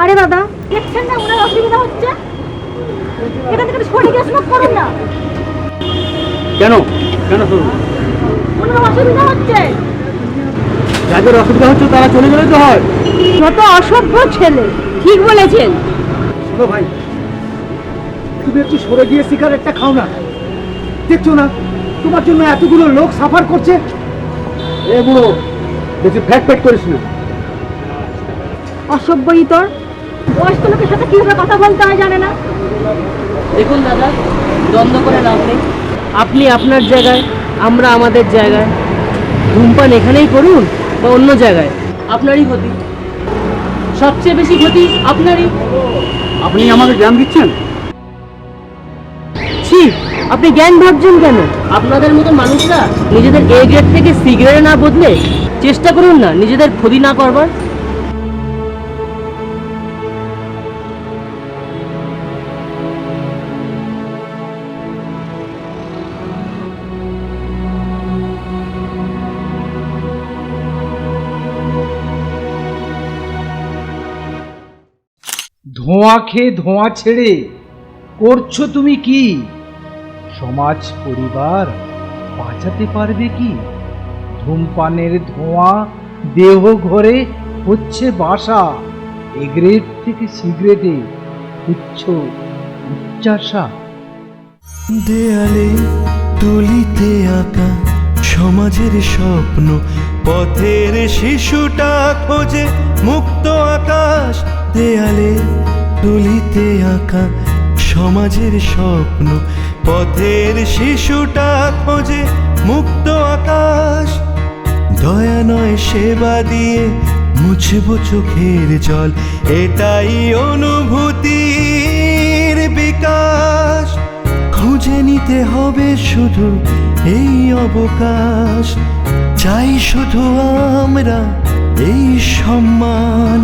আরে দাদা দেখছেন না ওনার অসুবিধা হচ্ছে? এখান থেকে সরে গিয়ে স্মোক করুন না। কেন? কেন করুন? ওনার অসুবিধা হচ্ছে। যাদের অসুবিধা হচ্ছে তারা চলে গেলে তো হয়। যত অসভ্য ছেলে ঠিক বলেছেন। শুনো ভাই তুমি একটু সরে গিয়ে সিগারেটটা খাও না। দেখছ না তোমার জন্য এতগুলো লোক সাফার করছে? এগুলো বুড়ো বেশি ফ্যাট ফ্যাট করিস না। অসভ্যই তোর বয়স্ক লোকের সাথে কীভাবে কথা বলতে হয় জানে না। দেখুন দাদা দ্বন্দ্ব করে লাভ নেই। আপনি আপনার জায়গায় আমরা আমাদের জায়গায়। ধূমপান এখানেই করুন বা অন্য জায়গায়। আপনারই ক্ষতি। সবচেয়ে বেশি ক্ষতি আপনারই। আপনি আমাকে জ্ঞান দিচ্ছেন? ছি আপনি জ্ঞান ভাবছেন কেন? আপনাদের মতো মানুষরা নিজেদের এ গ্রেড থেকে সি গ্রেডে না বদলে চেষ্টা করুন না নিজেদের ক্ষতি না করবার। ধোঁয়া খেয়ে ধোঁয়া ছেড়ে করছ তুমি কি? সমাজ পরিবার বাঁচাতে পারবে কি? ধূমপানের ধোঁয়া দেহ ঘরে হচ্ছে বাসা এগ্রেট থেকে সিগারেটে উচ্চ উচ্চাসা দেয়ালে, তুলিতে আঁকা সমাজের স্বপ্ন, পথের শিশুটা খোঁজে মুক্ত আকাশ। দেয়ালে তুলিতে আঁকা সমাজের স্বপ্ন, পথের শিশুটা খোঁজে মুক্ত আকাশ। দয়া নয় সেবা দিয়ে মুছব চোখের জল, এটাই অনুভূতির বিকাশ। খুঁজে নিতে হবে শুধু এই অবকাশ, চাই শুধু আমরা এই সম্মান।